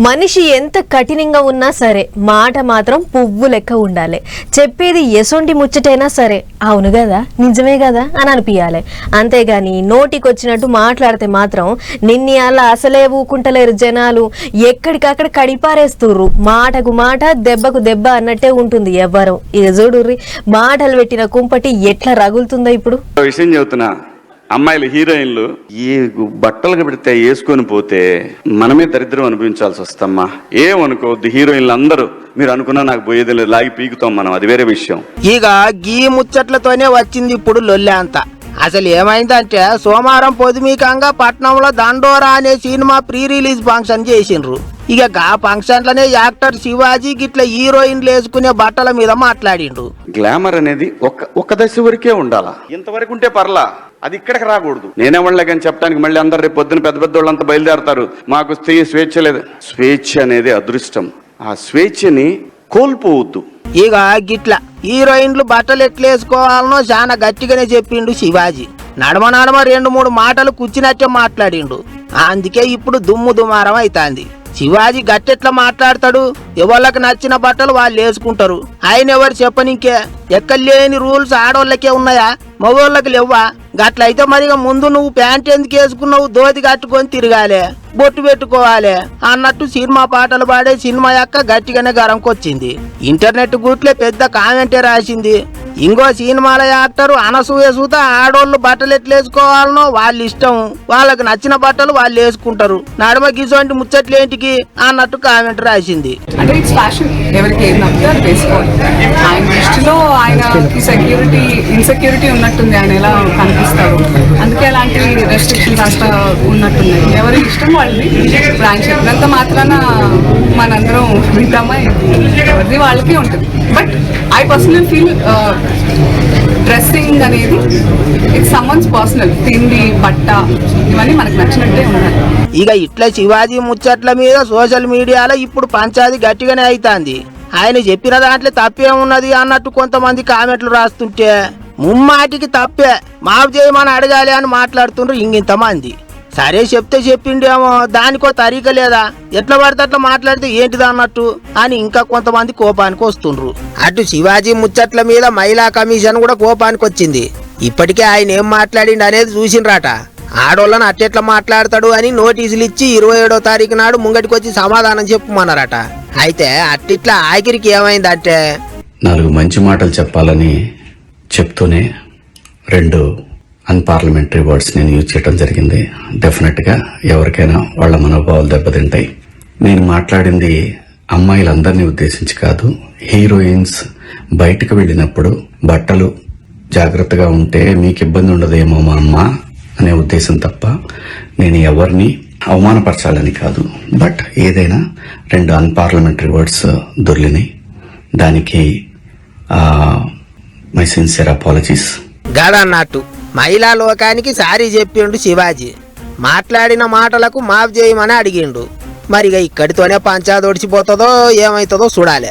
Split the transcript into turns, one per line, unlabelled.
మనిషి ఎంత కఠినంగా ఉన్నా సరే మాట మాత్రం పువ్వు లెక్క ఉండాలి. చెప్పేది ఎసొంటి ముచ్చటైనా సరే అవును కదా? నిజమే కదా? అని అనిపించాలి అంతేగాని నోటికొచ్చినట్టు మాట్లాడితే మాత్రం నిన్ని అలా అసలే ఊకుంటలేరు జనాలు. ఎక్కడికక్కడ కడిపారేస్తుర్రు. మాటకు మాట దెబ్బకు దెబ్బ అన్నట్టే ఉంటుంది ఎవ్వరం. ఇది చూడుర్రి? మాటలు పెట్టిన కుంపటి ఎట్లా రగులుతుందో ఇప్పుడు?
విషయం చెబుతున్నా. అమ్మాయిలు హీరోయిన్లు. ఈ బట్టలు పెడితే వేసుకొని పోతే మనమే దరిద్రం అనిపించాల్సి వస్తమ్మా. ఏమనుకోవద్దు హీరోయిన్లు అందరూ మీరు అనుకున్నా నాకు పోయేది లేదు లాగి పీకుతాం మనం అది వేరే విషయం.
ఇక గీ ముచ్చట్లతోనే వచ్చింది ఇప్పుడు లొల్లె అంతా. అసలు ఏమైందంటే సోమవారం పొదుమీకంగా పట్నంలో దండోరా అనే సినిమా ప్రీ రిలీజ్ ఫంక్షన్ చేసిండ్రు. ఇక గా ఫంక్షన్లనే యాక్టర్ శివాజీ గిట్ల హీరోయిన్లు వేసుకునే బట్టల మీద మాట్లాడిండ్రు.
గ్లామర్ అనేది ఒక ఒక దశ వరకే ఉండాలా? ఇంతవరకు ఉంటే పర్లా. అది ఇక్కడికి రాకూడదు. నేనే వాళ్ళకని చెప్పడానికి మళ్ళీ అందరు రేపు పొద్దున పెద్ద పెద్ద వాళ్ళంతా బయలుదేరతారు. మాకు స్త్రీ స్వేచ్ఛ లేదు. స్వేచ్ఛ అనేది అదృష్టం. ఆ స్వేచ్ఛని కోల్పోవద్దు.
ఇక గిట్ల హీరోయిన్లు బట్టలు ఎట్లేసుకోవాలనో చాలా గట్టిగానే చెప్పిండు శివాజీ. నడమ నడమ రెండు మూడు మాటలు కూర్చున్నట్టే మాట్లాడిండు. అందుకే ఇప్పుడు దుమ్ము దుమారం అవుతాంది శివాజీ గట్టెట్లా మాట్లాడతాడు? ఎవళ్ళకి నచ్చిన బట్టలు వాళ్ళు వేసుకుంటారు. ఆయన ఎవరు చెప్పనింకే? ఎక్కడ లేని రూల్స్ ఆడోళ్ళకే ఉన్నాయా? మగోళ్ళకి లేవ్వా? గట్లయితే మరిగా ముందు నువ్వు ప్యాంట్ ఎందుకు వేసుకున్నావు? దోతి కట్టుకొని తిరగాలి బొట్టు పెట్టుకోవాలి అన్నట్టు సినిమా పాటలు పాడే సినిమా యొక్క గట్టిగానే గరంకొచ్చింది. ఇంటర్నెట్ గుట్లే పెద్ద కామెంటే రాసింది. ఇంకో సినిమాల యాక్టర్ అనసూయ సూత ఆడోళ్ళు బట్టలు ఎట్లేసుకోవాలనో వాళ్ళ ఇష్టం. వాళ్ళకి నచ్చిన బట్టలు వాళ్ళు వేసుకుంటారు. నడమ ముచ్చట్లు ముచ్చట్లేంటికి అన్నట్టు కామెంట్ రాసింది.
అంటే ఇట్స్ ఫ్యాషన్ ఎవరికి ఏం నచ్చితే వేసుకోవాలి. ఆయన దృష్టిలో ఆయనకి సెక్యూరిటీ ఇన్సెక్యూరిటీ ఉన్నట్టుంది ఆయన ఎలా కనిపిస్తారు. అందుకే అలాంటి రెస్ట్రిక్షన్స్ అంత ఉన్నట్టున్నాయి. ఎవరి ఇష్టం వాళ్ళని ఇప్పుడు ఆయన చెప్పినంత మాత్రాన మనందరం వింటామా ఎవరిది వాళ్ళకే ఉంటుంది. But I personal feel dressing అనేది ఇట్స్ సమ్మన్స్ పర్సనల్ తిండి బట్ట ఇవన్నీ మనకు నచ్చినట్టే ఉండాలి
ఇక ఇట్లా శివాజీ ముచ్చట్ల మీద సోషల్ మీడియాలో ఇప్పుడు పంచాది గట్టిగానే అవుతాంది ఆయన చెప్పిన దాంట్లో తప్పేమున్నది అన్నట్టు కొంతమంది కామెంట్లు రాస్తుంటే ముమ్మాటికి తప్పే మాకు చేయమని అడగాలి అని మాట్లాడుతుండ్రు ఇంగింతమంది. సరే చెప్తే చెప్పిండేమో దానికో తరీక లేదా? ఎట్లా పడితే అట్లా మాట్లాడితే ఏంటిది అన్నట్టు? అని ఇంకా కొంతమంది కోపానికి వస్తుండ్రు. అటు శివాజీ ముచ్చట్ల మీద మహిళా కమిషన్ కూడా కోపానికి వచ్చింది. ఇప్పటికే ఆయన ఏం మాట్లాడిండు అనేది చూసిండ్రాట. ఆడోళ్ళని అట్టెట్లా మాట్లాడతాడు అని నోటీసులు ఇచ్చి ఇరవై ఏడో తారీఖు నాడు ముంగటికి వచ్చి సమాధానం చెప్పుమన్నారట. అయితే అట్టిట్లా ఆఖరికి ఏమైందంటే
నాలుగు మంచి మాటలు చెప్పాలని చెప్తూనే రెండు అన్పార్లమెంటరీ వర్డ్స్ నేను యూజ్ చేయడం జరిగింది. డెఫినెట్గా ఎవరికైనా వాళ్ళ మనోభావాలు దెబ్బతింటాయి. నేను మాట్లాడింది అమ్మాయిలందరినీ ఉద్దేశించి కాదు హీరోయిన్స్ బయటకు వెళ్ళినప్పుడు బట్టలు జాగ్రత్తగా ఉంటే మీకు ఇబ్బంది ఉండదేమో మా అమ్మ అనే ఉద్దేశం తప్ప నేను ఎవరిని అవమానపరచాలని కాదు. బట్ ఏదైనా రెండు అన్పార్లమెంటరీ వర్డ్స్ దొర్లినాయి దానికి మై సిన్సియర్ అపాలజీస్
గదన్నట్టు మహిళా లోకానికి సారీ చెప్పిండు శివాజీ. మాట్లాడిన మాటలకు మాఫ్ చేయమని అడిగిండు. మరిగా ఇక్కడితోనే పంచాదొడిచిపోతుందో ఏమవుతుందో చూడాలి.